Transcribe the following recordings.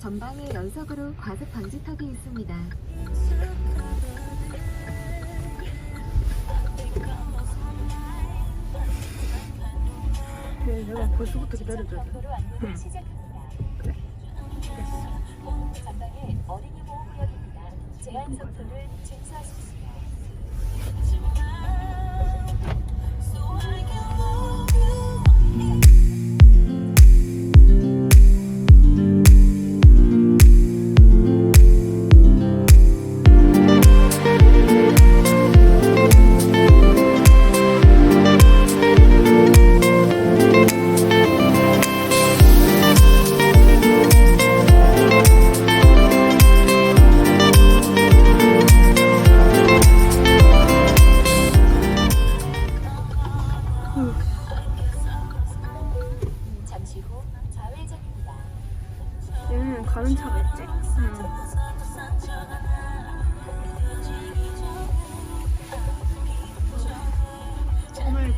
전방에 연석으로 과속 방지턱이 있습니다. 네, 내가 벌써부터 기다려줘야 돼. 도로 안내를 시작합니다. 전방에 어린이 보호구역입니다. 제한 속도를 준수하십시오.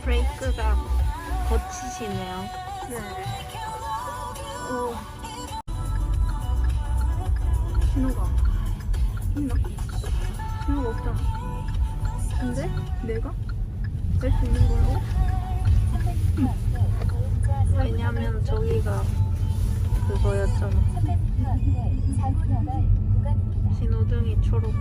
브레이크가 거치시네요. 네. 오. 신호가 있나? 신호가 없잖아. 근데 내가 낼수 있는 걸로? 왜냐면 저기가 그거였잖아. 300m 앞에 사고 나갈 구간입니다. 신호등이 초록불.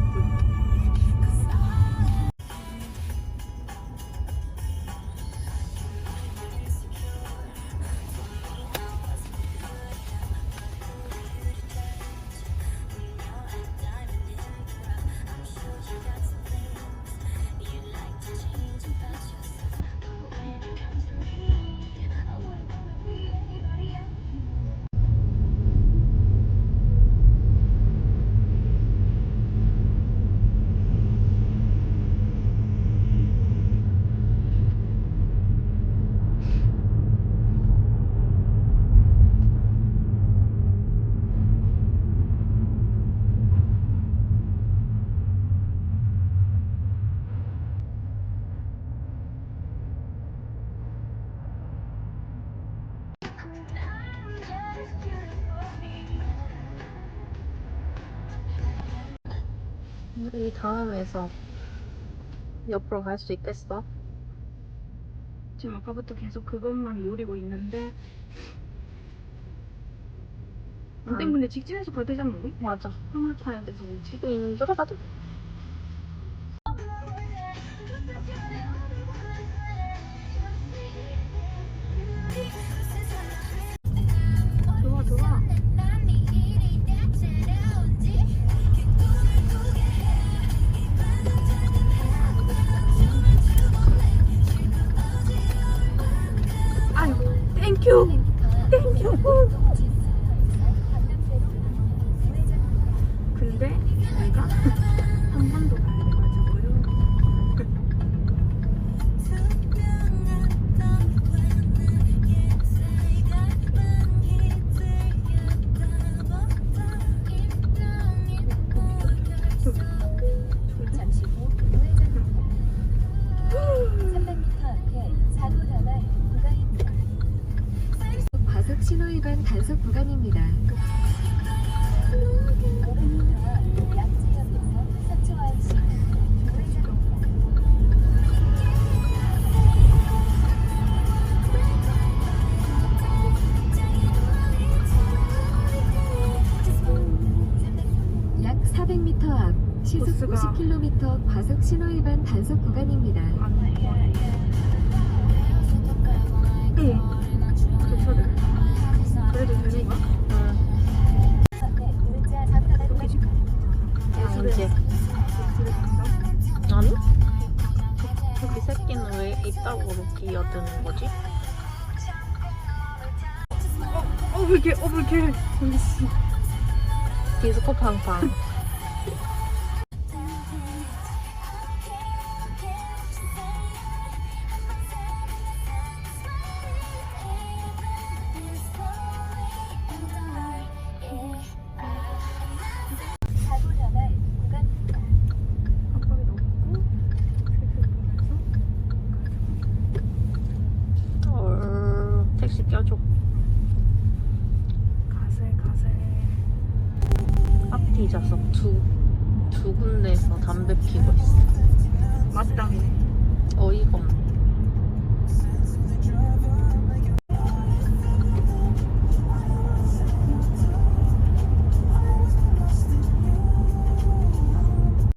우리 다음에서 옆으로 갈 수 있겠어? 지금 아까부터 계속 그것만 노리고 있는데 안 안- 때문에 직진해서 가야 되잖아 우리? 맞아. 하나 타야 돼서 지금 들어가도 근데 내가 한번더 가야 돼가지고요 잠시 후 우회전입니다. 300m 앞에 사고 나갈 구간입니다. 과속 신호 위반 단속 구간입니다. 500m 앞 50km 과속 신호 위반 단속 구간입니다. 응 그래도 되는 거야? 새끼는 왜 거지? 어 불쾌 어 불쾌 아이씨 디스코 팡팡. 혼자서 두, 두 군데에서 담배 피고 있어. 맞다네. 어이가 없네.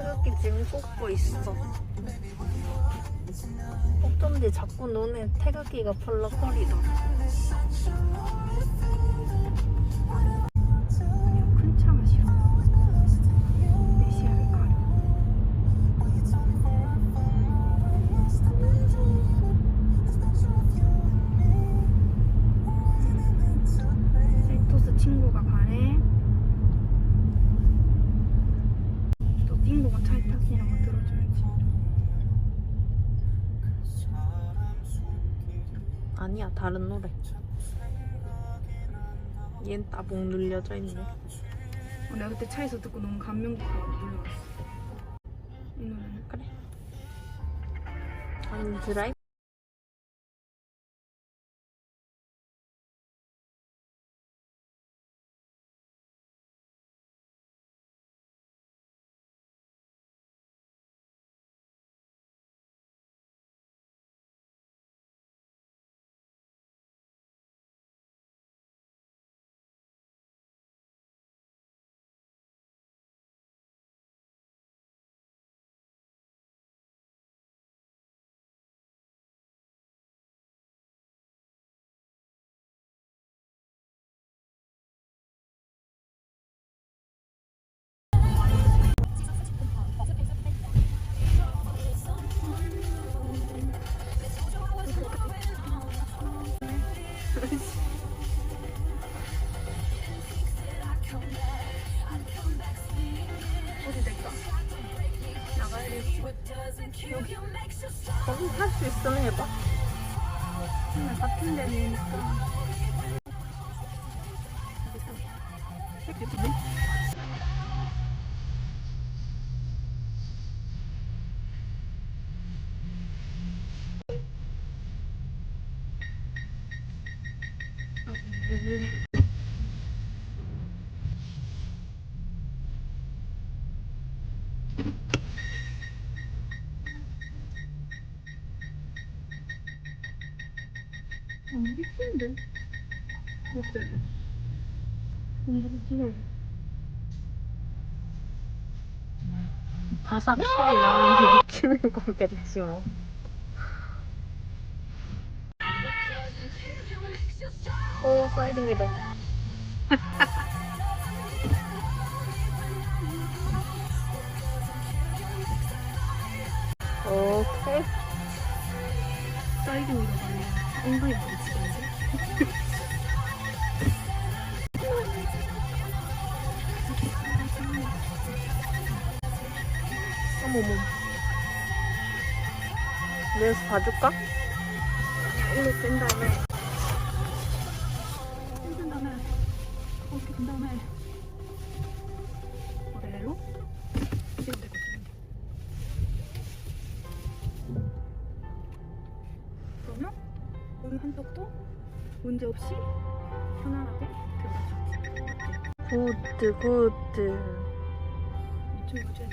여기 지금 꽂고 있어. 어쩐지 자꾸 눈에 태극기가 펄럭거리더라. 또 띵고가 차에 탔으라고 들어줘야지. 아니야, 다른 노래. 얜 따봉 눌려져 있네. 어, 내가 그때 차에서 듣고 너무 감명 깊어서 불러왔어. 이 노래는 그래. 아니, 드라이브. 어디 될까? 나가야 돼. 거기 할수 있으면 해봐. 그냥 같은 데니까. 안 예쁜데? 어때? 공부를 찍어. 바삭 소리 나는 게 미치는 거겠지 뭐. 오, 사 오케이. 엉덩이 부딪히던데? 어머머. 내에서 봐줄까? 일로 뺀 다음에 뺀 다음에 어떻게 뺀 다음에 여기 한쪽도 문제없이 편안하게 들어가주지 굿드, 굿드. 이쪽이 문제야